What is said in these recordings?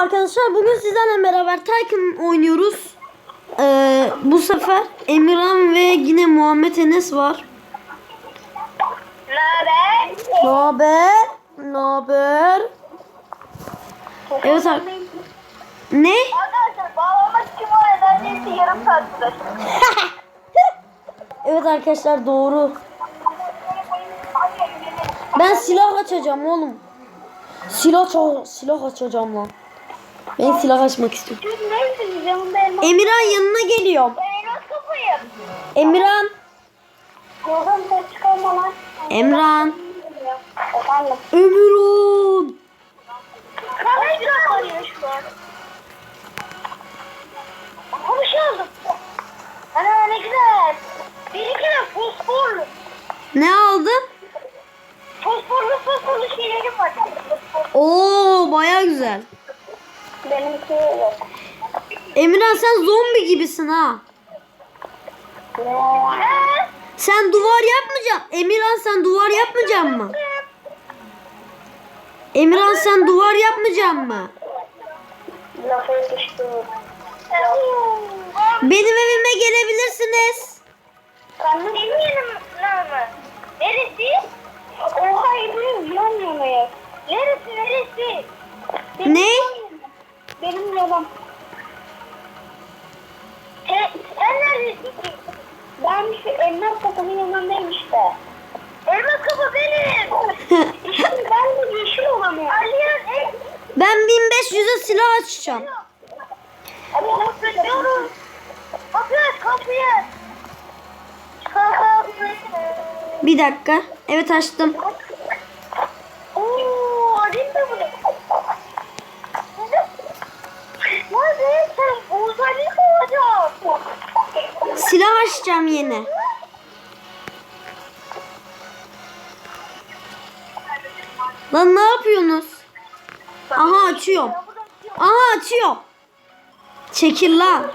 arkadaşlar. Bugün sizlerle beraber Tycoon oynuyoruz. Ee, bu sefer Emirhan ve yine Muhammed Enes var. Naber? Ne haber? Evet ar- Ne? Arkadaşlar bağlamak için var neredeyse yarım saat sürer. Evet arkadaşlar doğru. Ben silah açacağım oğlum. Silah silah açacağım lan. Ben silah açmak istiyorum. Siz neredesiniz? Yanımda elma. Emirhan yanına geliyorum. Ben elmas. Emirhan. Yoldan ses çıkarma lan. Emran. Efendim. Emirhan. Arıyor şu an. Ana ne güzel. Bir iki de fosforlu. Ne aldın? Fosforlu fosforlu şeylerim var. Oo baya güzel. Benimki yok. Emirhan sen zombi gibisin ha. Sen duvar yapmayacaksın. Emirhan sen duvar yapmayacaksın mı? Emirhan sen duvar yapmayacaksın mı? Benim evime gelebilirsiniz. Kanlı lan mı? Neresi? Oha İbrahim yan yanayız. Neresi neresi? Benim Ne? Benim yanım. Sen, sen neredesin ki? Ben şu elmas kapının yanındayım işte. Elmas kapı benim. işte ben de yeşil olanım. Aliyan. Ben 1500'e silah açacağım. Kapıyı aç kapıyı. Kapıyı. Bir dakika. Evet açtım. Oo, alayım da bunu. Mı olacaksın? Silah açacağım yine. Lan ne yapıyorsunuz? Aha açıyorum. Aha açıyorum. Çekil lan.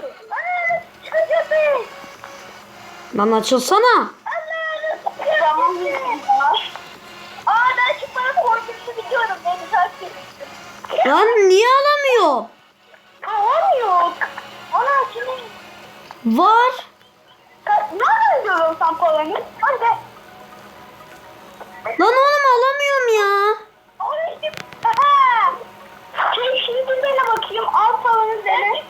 Lan açılsana. Lan niye alamıyor? Var. Ka- nereden görüyorsun sen paranı? Hadi. Lan oğlum alamıyorum ya. Şey şimdi dene bakayım. Al paranı dene.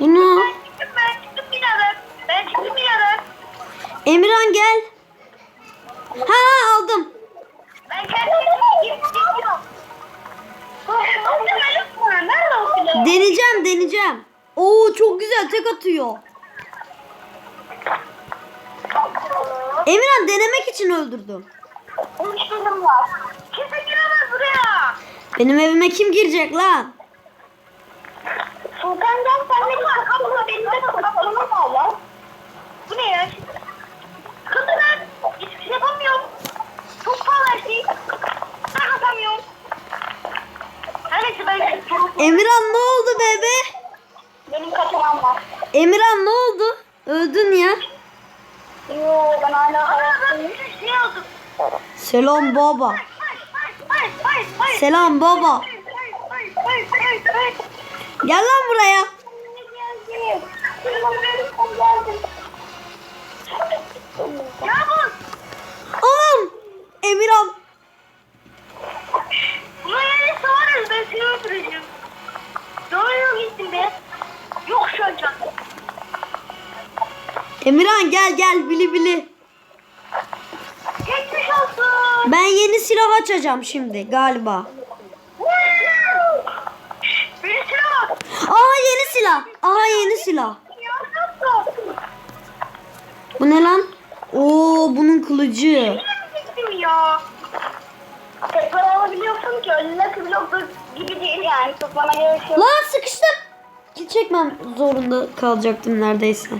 Bunu. Ben çıktım ben çıktım birader. Ben çıktım birader. Emirhan gel. Ha aldım. Ben kendime gidiyorum. Nerede o? Deneyeceğim deneyeceğim. Oo çok güzel tek atıyor. Emirhan denemek için öldürdüm. Üç benim var. Kimse giremez buraya. Benim evime kim girecek lan? Sultan'dan sen de bir kapıma benim de kapıma lan? Bu ne ya? Kızı ben hiçbir şey yapamıyorum. Çok pahalı her şey. Ben atamıyorum. Her neyse ben Emirhan ne oldu bebe? Benim kaçamam var. Emirhan ne oldu? Öldün ya. Yo ben hala hayattayım. Şey. Selam baba. Selam baba. Gel lan buraya. Geldim. Geldim. Yavuz. Oğlum. Emirhan. Buna yani sorarız ben seni öldüreceğim. Doğru gittim be. Yok şu an. Emirhan gel gel bili bili. Geçmiş olsun. Ben yeni silah açacağım şimdi galiba. Aha yeni silah. Aha yeni silah. Bu ne lan? Oo bunun kılıcı. Gittim ya? Tekrar alabiliyorsun ki önüne blok gibi değil yani. Tutmana gerek yok. Lan sıkıştım. Çekmem zorunda kalacaktım neredeyse.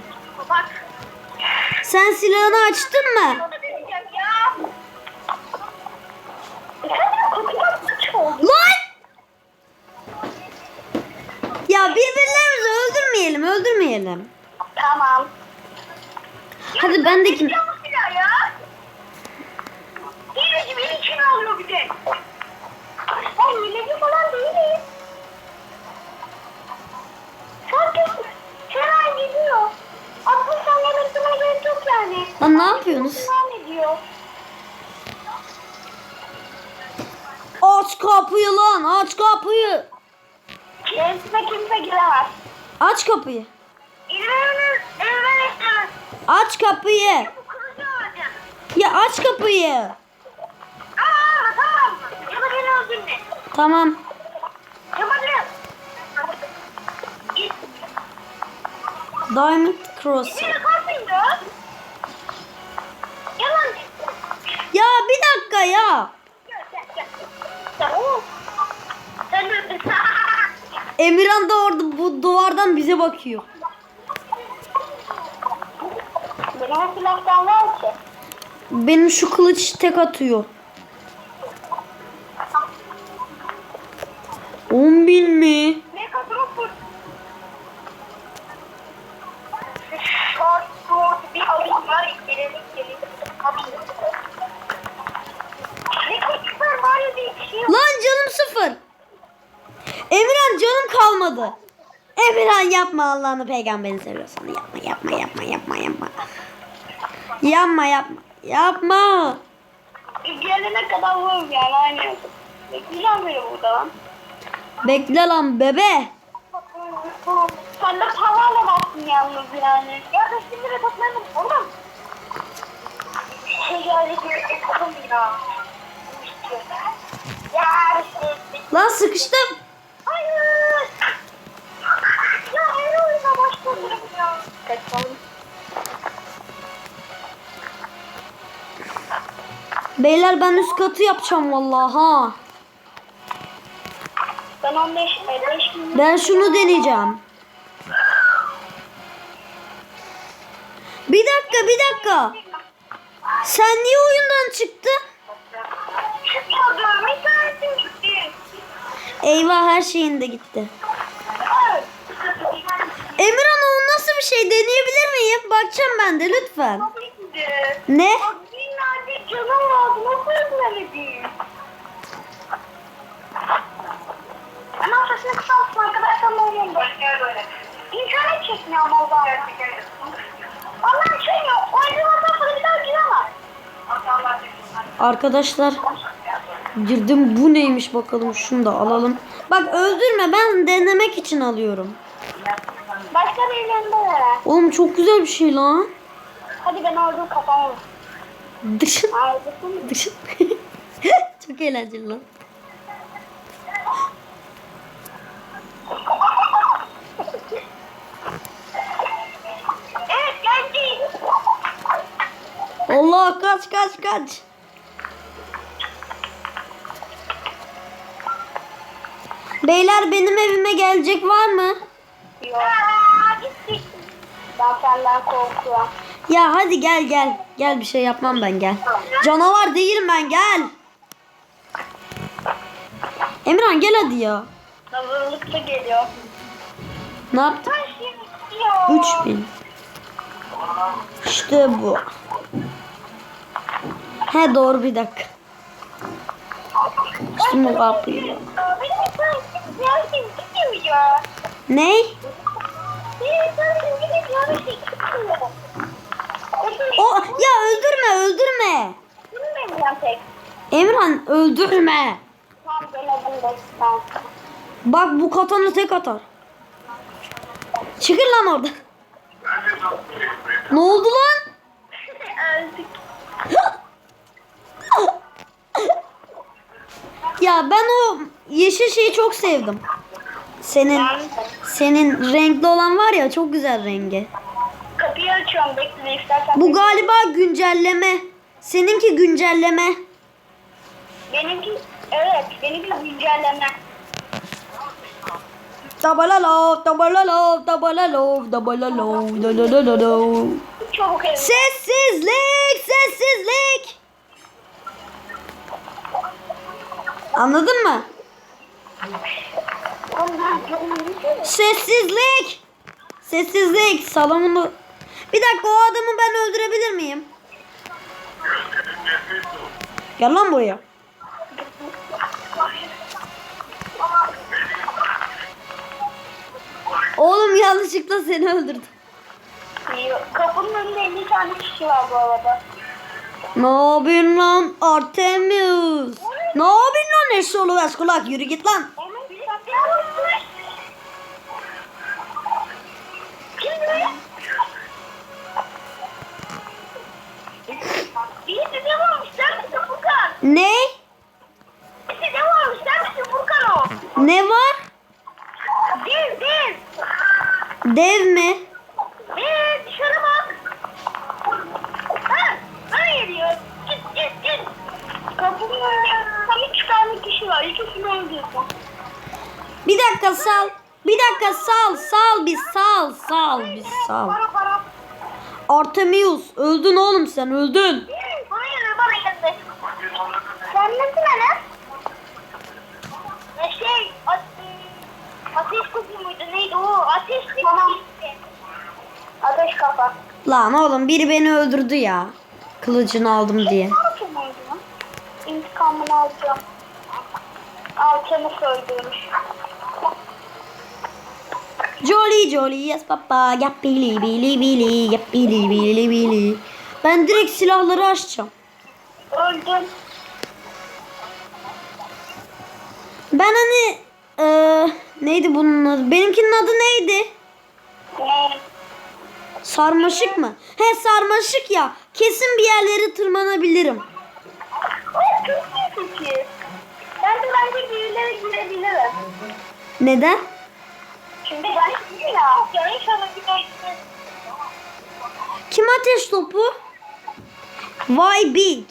Bak. Sen silahını açtın mı? Lan! Ya birbirlerimizi öldürmeyelim, öldürmeyelim. Tamam. Hadi ben de kim? Ya. Hileci beni içine alıyor bir de. Yapıyorsunuz? Devam ediyor. Aç kapıyı lan aç kapıyı. Kendisine kimse giremez. Aç kapıyı. İlmeğiniz, ilmeğiniz istemez. Aç kapıyı. Ya aç kapıyı. Aa, tamam. Diamond Cross. Ya bir dakika ya. Emirhan da orada bu duvardan bize bakıyor. Benim silahtan var ki. Benim şu kılıç tek atıyor. 10 bin mi? Şey yok. Lan canım sıfır. Emirhan canım kalmadı. Emirhan yapma Allah'ını peygamberini seviyorsan. Yapma yapma yapma yapma yapma. Yapma yapma. Yapma. Gelene kadar vururum yani aynı. Bekleyeceğim beni burada lan. Bekle lan bebe. Sen de parayla baktın yalnız yani. Ya da şimdi de toplayalım oğlum. Şey geldi bir ya. Ya Lan sıkıştım. Hayır. Ya her oyuna başladım ya. Kaçalım. Beyler ben üst katı yapacağım vallahi ha. Ben 15, 5 bin. Ben şunu deneyeceğim. Bir dakika bir dakika. Sen niye oyundan çıktın? Eyvah her şeyin de gitti. Emirhan o nasıl bir şey deneyebilir miyim? Bakacağım ben de lütfen. Ne? Canım. Arkadaşlar girdim bu neymiş bakalım şunu da alalım. Bak öldürme ben denemek için alıyorum. Başka bir yerinde veren. Oğlum çok güzel bir şey lan. Hadi ben orada kafamı. Dışın dışın. çok eğlenceli lan. Allah kaç kaç kaç. Beyler benim evime gelecek var mı? Yok. Ben senden korkuyorum. Ya hadi gel gel. Gel bir şey yapmam ben gel. Canavar değilim ben gel. Emirhan gel hadi ya. Hazırlıklı geliyor. Ne yaptın? Her şey bitiyor. 3000. İşte bu. He doğru bir dakika. Bir şey gidiyor. O ya öldürme öldürme. Emirhan öldürme. Bak bu katanı tek atar. Çıkın lan orada. Ne oldu lan? Öldük. Ya ben o yeşil şeyi çok sevdim. Senin senin renkli olan var ya çok güzel rengi. Kapıyı açıyorum bekle istersen. Bu galiba güncelleme. Seninki güncelleme. Benimki evet benimki güncelleme. Tabalalo, tabalalo, tabalalo, tabalalo, dalalalo. Çabuk. Sessizlik, sessizlik. Anladın mı? Sessizlik. Sessizlik. Salonunu. Bir dakika o adamı ben öldürebilir miyim? Gel lan buraya. Oğlum yanlışlıkla seni öldürdüm. Kapının önünde 50 tane kişi var bu arada. Ne yapıyorsun lan Artemius? Ne yapıyorsun lan eşoğlu ve kulak yürü git lan. Ne? Varmış. Sen Furkan o? Ne var? Dev dev. Dev mi? Dev dışarı bak. Ha, bana geliyor. Git git git. Kapının önünde tam üç tane kişi var. İkisini öldürdüm. Bir dakika sal. Bir dakika sal sal bir sal sal bir sal. Artemius öldün oğlum sen öldün. Geldi bana geldi. Sen Enes? E şey, ate- ateş kutu muydu neydi o? Ateş tamam. Ateş kafa. Lan oğlum biri beni öldürdü ya. Kılıcını aldım diye. Nasıl? İntikamını alacağım. Alçanı söylüyormuş. Jolly jolly yes papa yap bili bili bili yap bili bili. Ben direkt silahları açacağım. Öldüm. Ben hani eee, neydi bunun adı? Benimkinin adı neydi? Ne? Sarmaşık mı? He sarmaşık ya. Kesin bir yerlere tırmanabilirim. Çok iyi fikir. Ben de bence birilere girebilirim. Neden? Şimdi ben ya. Ya inşallah gidersin. Kim ateş topu? Why big?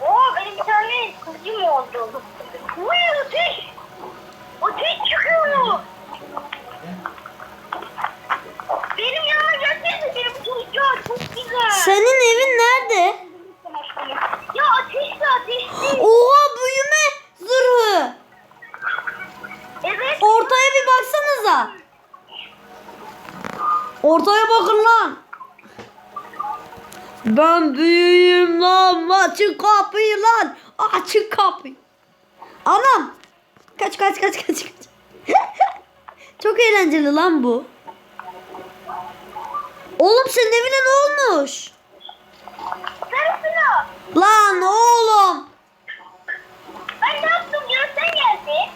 Oo benim bir tane kızım oldu. Vay ateş. Ateş çıkıyor. Benim yanıma gelsene benim çocuk çok güzel. Senin evin nerede? Ya ateşli ateşli. Oha büyüme zırhı. Evet. Ortaya bir baksanıza. Ortaya bakın lan. Ben büyüğüm lan. Açın kapıyı lan. Açın kapıyı. Anam. Kaç kaç kaç kaç kaç. Çok eğlenceli lan bu. Oğlum senin evine ne olmuş? Sensin o. Lan oğlum. Ben ne yaptım ya sen geldin.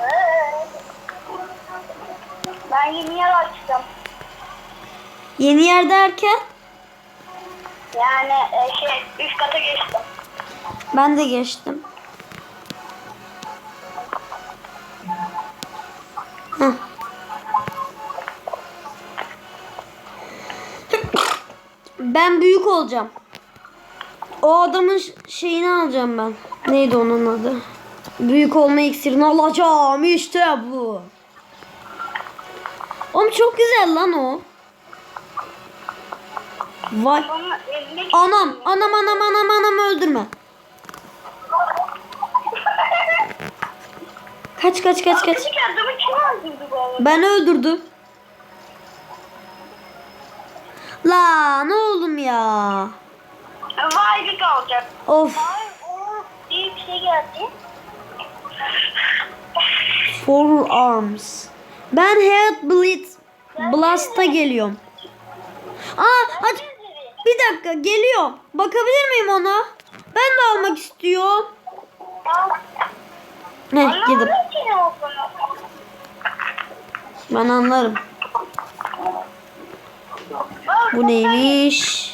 Ee, Ben yeni yer açtım. Yeni yer derken Yani e, şey üst kata geçtim. ben de geçtim. Ben büyük olacağım. O adamın şeyini alacağım ben. Neydi onun adı? Büyük olma iksirini alacağım. İşte bu. Oğlum çok güzel lan o. Vay. Anam, anam, anam, anam, anam öldürme. Kaç, kaç, kaç, kaç. Ben öldürdüm. Lan oğlum ya. Vay bir kalacak. Of. Ay o iyi bir şey geldi. Four arms. Ben Head Blitz Blast'a geliyorum. Aa, aç. Bir dakika geliyor. Bakabilir miyim ona? Ben de almak istiyorum. Gidip. Ne olduğunu. Ben anlarım. Bu neymiş?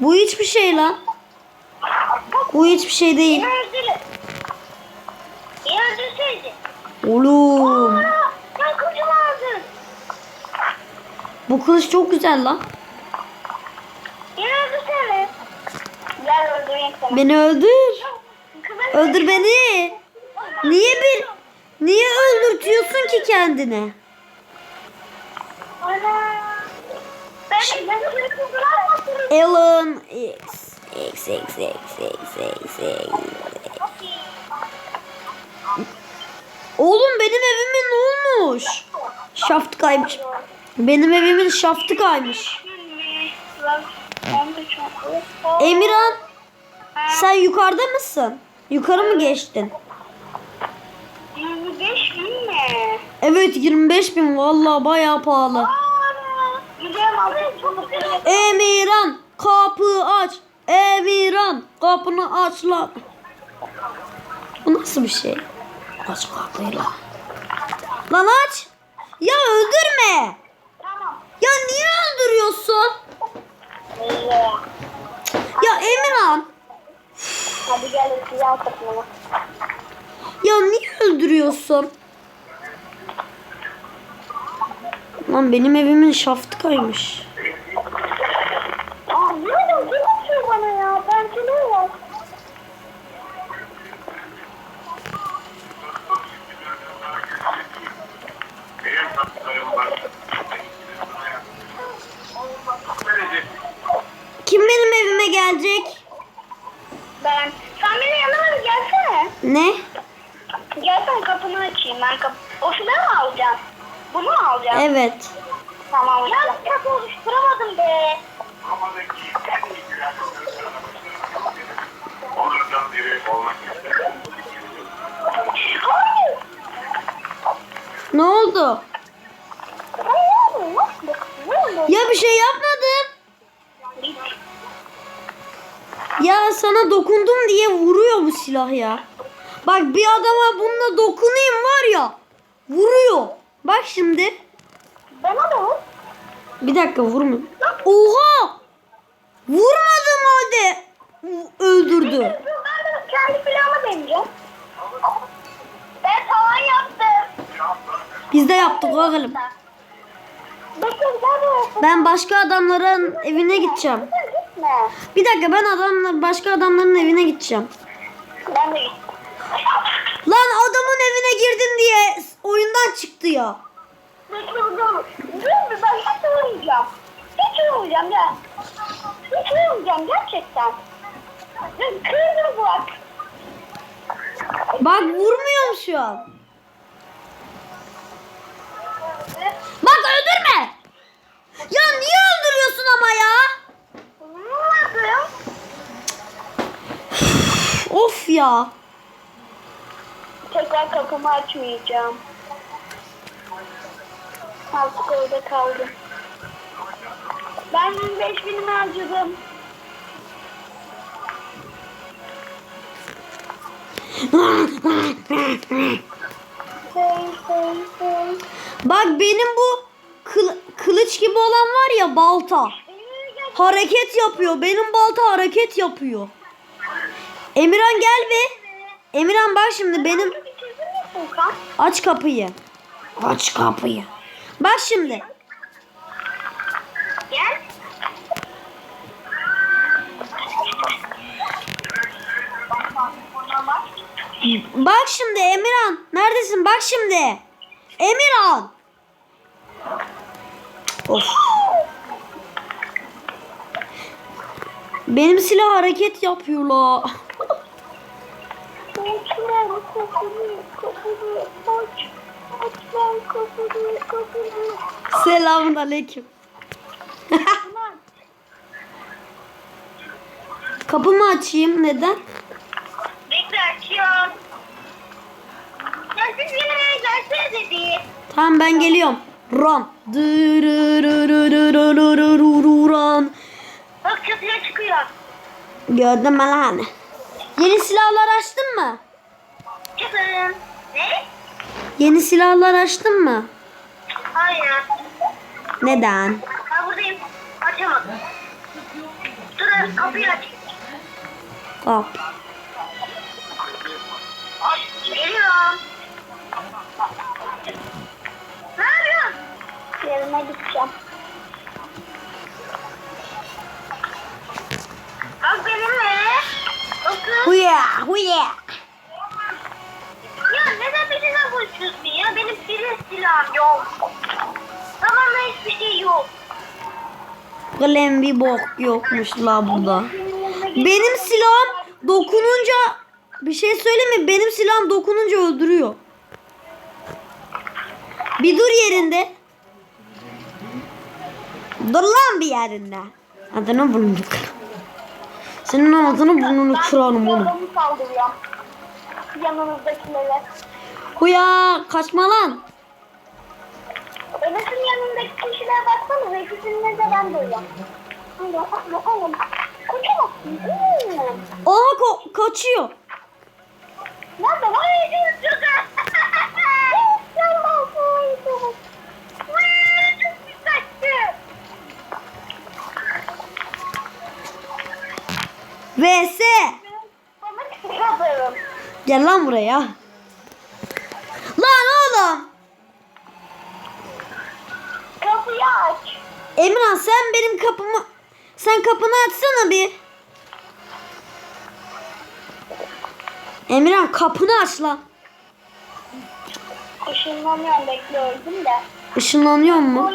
Bu hiçbir şey lan. Bu hiçbir şey değil. Beni öldürseydin. Oğlum. Aa. Bu kılıç çok güzel lan. Beni öldürsene. Gel öldüreyim seni. Beni öldür. Öldür beni. Niye bir Niye öldürtüyorsun ki kendini? Ana. Alan X X X X X X X. Oğlum benim evime ne olmuş? Şaft kaymış. Benim evimin şaftı kaymış. Emirhan sen yukarıda mısın? Yukarı mı geçtin? 25 bin ne? Evet 25 bin vallahi bayağı pahalı. Aa. Emirhan kapı aç. Emirhan kapını aç lan. Bu nasıl bir şey? Aç kapıyı lan. Lan aç. Ya öldürme. Tamam. Ya niye öldürüyorsun? Ya Emirhan. Hadi gel. Ya niye öldürüyorsun? Lan benim evimin şaftı kaymış. Aa ne oldu? Ne bana ya? Ben ne var? Kim benim evime gelecek? Ben. Sen benim yanıma gelsene. Ne? Gelsene kapını açayım. Ben kapı... O silahı alacağım? Bunu mu alacağım? Evet. Tamam. Ya kapı oluşturamadım be. Onlardan biri olmak. Hayır. Ne oldu? Ya bir şey yapmadım. Ya sana dokundum diye vuruyor bu silah ya. Bak bir adama bununla dokunayım var ya. Vuruyor. Bak şimdi. Bana da vur. Bir dakika vurmuyor. Oha! Vurmadım halde. Öldürdü. Kendi silahımı deneyeceğim. Ben tavan yaptım. Biz de yaptık oğlum. Ben başka adamların evine gideceğim. Bir dakika ben adamlar başka adamların evine gideceğim. Ben de. Lan adamın evine girdim diye oyundan çıktı ya. Bekle. Dur bir ben hiç uyumayacağım. Hiç uyumayacağım gel. Hiç uyumayacağım gerçekten. Kırmızı bak. Bak vurmuyorum şu an. Bak öldürme. Ya niye öldürüyorsun ama ya? Of ya. Tekrar kapımı açmayacağım. Artık orada kaldım. Ben 25 binimi harcadım. Hey, hey, hey. Bak benim bu kıl- kılıç gibi olan var ya balta. Hareket yapıyor. Benim balta hareket yapıyor. Emirhan gel be. Emirhan bak şimdi benim aç kapıyı. Aç kapıyı. Bak şimdi. Gel. Bak şimdi Emirhan. Neredesin? Bak şimdi. Emirhan. Of. Benim silah hareket yapıyor la. Kapıyı, aç. Selamun aleyküm. Kapımı açayım. Neden? Bekle açıyorum. Ya siz gelsene dedi. Tamam ben geliyorum. Run. Run. Bak çatıya çıkıyor. Gördün mü lan? Yeni silahlar açtın mı? Çıkın. Ne? Yeni silahlar açtın mı? Hayır. Neden? Ben buradayım. Açamadım. Dur kapıyı aç. Kap. Ay geliyorum. Ne yapıyorsun? Yerine gideceğim. Bak benimle. Bakın. Huya huya. Neden benimle konuşuyorsun ya? Benim silah silahım yok. Tamamda hiçbir şey yok. Kalem bir bok yokmuş la burada. Benim silahım dokununca bir şey söyleyeyim mi? Benim silahım dokununca öldürüyor. Bir dur yerinde. Dur lan bir yerinde. Adını burnunu kır. Senin adını burnunu kırarım oğlum. Yanınızdakilere. Huya kaçma lan. Enes'in yanındaki kişilere baksanıza ikisini de ben. Hmm. Aha ko- kaçıyor. Koydum. Vay, çok güzeldi. VS. Gel lan buraya. Lan oğlum. Kapıyı aç. Emirhan sen benim kapımı sen kapını açsana bir. Emirhan kapını aç lan. Koşulmamıyorum bekle öldüm de. Işınlanıyor mu?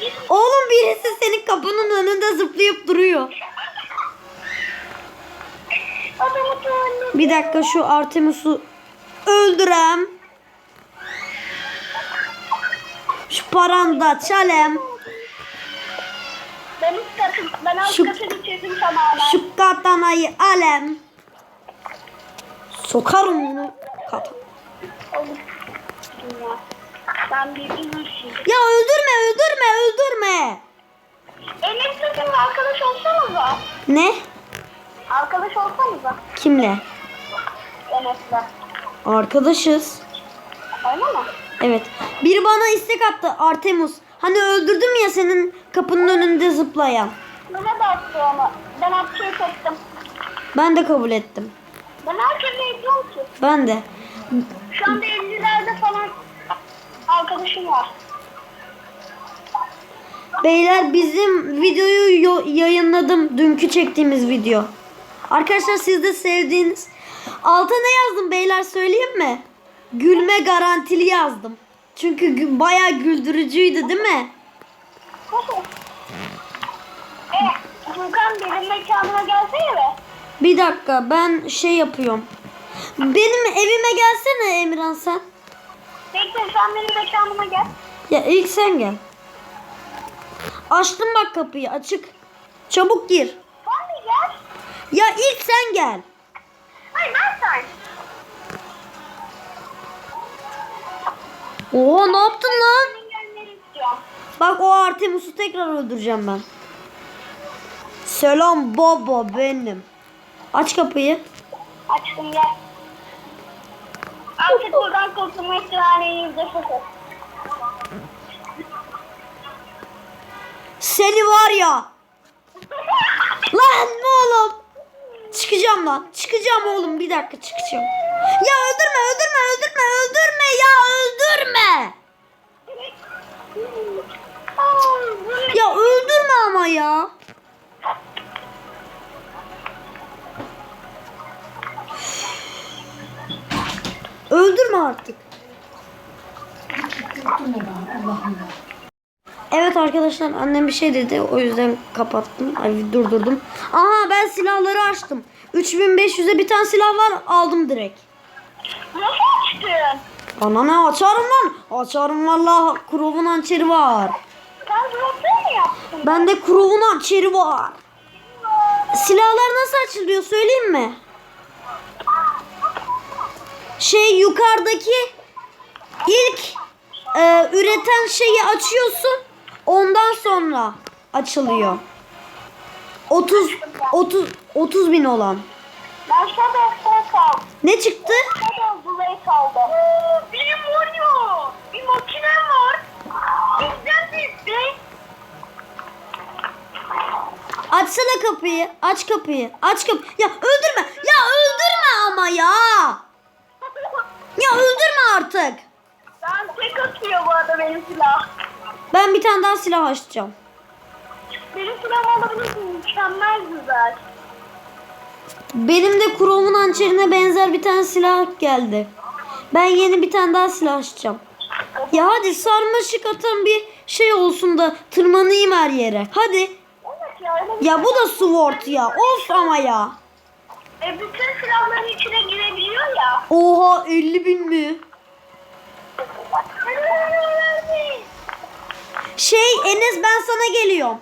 Git. Oğlum birisi senin kapının önünde zıplayıp duruyor. Bir dakika şu Artemis'i öldürem. Şu çalem. Katı, ben alt Şu- katı bitirdim tamamen. Şu katanayı alem. Sokarım bunu. Katan. Ya. Ben bir üzülsün. Ya öldürme öldürme öldürme. Enes sizinle arkadaş olsanıza. Ne? Arkadaş olsanıza. Kimle? Enes'le. Arkadaşız. Öyle mi? Evet. Biri bana istek attı Artemus. Hani öldürdüm ya senin kapının önünde zıplayan. Bana da attı onu. Ben atçıyı çektim. Ben de kabul ettim. Ben herkese ediyorum ki. Ben de. Şu anda 50'lerde falan arkadaşım var. Beyler bizim videoyu yayınladım. Dünkü çektiğimiz video. Arkadaşlar siz de sevdiğiniz. Alta ne yazdım beyler söyleyeyim mi? Gülme garantili yazdım. Çünkü gü- bayağı güldürücüydü değil mi? Furkan benim mekanıma gelsene. Bir dakika ben şey yapıyorum. Benim evime gelsene Emirhan sen. Bekle sen benim mekanıma gel. Ya ilk sen gel. Açtım bak kapıyı açık. Çabuk gir. Sen de gel. Ya ilk sen gel. Oha ne yaptın lan? Bak o Artemus'u tekrar öldüreceğim ben. Selam baba benim. Aç kapıyı. Açtım gel. Artık buradan kurtulma ihtimali yüzde sıfır. Seni var ya. Lan ne oğlum? Çıkacağım lan. Çıkacağım oğlum bir dakika çıkacağım. Ya öldürme öldürme öldürme öldürme ya öldürme. Ya öldürme ama ya. Öldürme artık. Evet arkadaşlar annem bir şey dedi o yüzden kapattım. Ay durdurdum. Aha ben silahları açtım. 3500'e bir tane silah var aldım direkt. Nasıl açtın? Bana ne açarım lan? Açarım vallahi Kurov'un hançeri var. Sen zaten mi yaptın? Bende Kurov'un hançeri var. Silahlar nasıl açılıyor söyleyeyim mi? Şey yukarıdaki ilk e, üreten şeyi açıyorsun. Ondan sonra açılıyor. 30 30 30 bin olan. Ben Shadow'da kaldım. Ne çıktı? Shadow'da kaldım. Benim var ya. Bir makinem var. Bizden bizde. Açsana kapıyı. Aç kapıyı. Aç kapıyı. Ya öldürme. Ya öldürme ama ya. Ya öldürme artık. Ben tek atıyor bu arada benim silah. Ben bir tane daha silah açacağım. Benim silahım alabilirsin. Mükemmel güzel. Benim de Kurov'un hançerine benzer bir tane silah geldi. Ben yeni bir tane daha silah açacağım. Ya hadi sarmaşık atan bir şey olsun da tırmanayım her yere. Hadi. Ya bu da sword ya. Of ama ya. E bütün silahların içine girebiliyor ya. Oha 50 bin mi? Şey Enes ben sana geliyorum.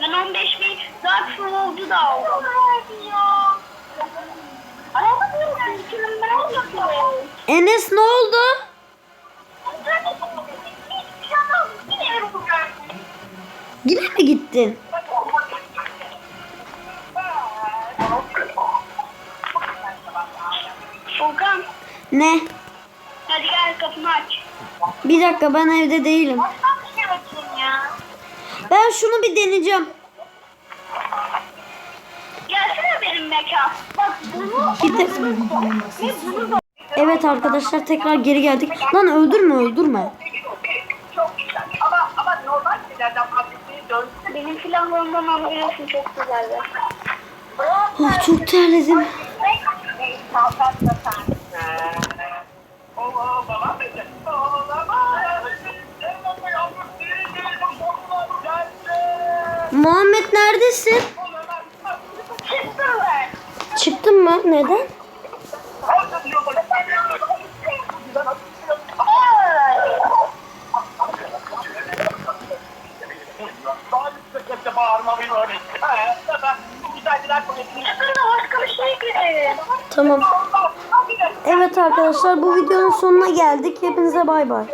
Ben 15 bin dark soul oldu da oldu. Enes ne oldu? Yine mi gittin? Volkan. Ne? Hadi gel kapımı aç. Bir dakika ben evde değilim. Ben şunu bir deneyeceğim. Gelsene benim mekan. Bak bunu Evet arkadaşlar tekrar geri geldik. Lan öldürme öldürme. çok güzel. Ama ama normal şeylerden bahsetmeyi dön. Benim silahlarımdan anlıyorsun çok güzeldi. Oh çok terledim. Muhammed neredesin? Çıktım ben. Çıktın mı? Neden? Tamam. Evet arkadaşlar bu videonun sonuna geldik. Hepinize bay bay.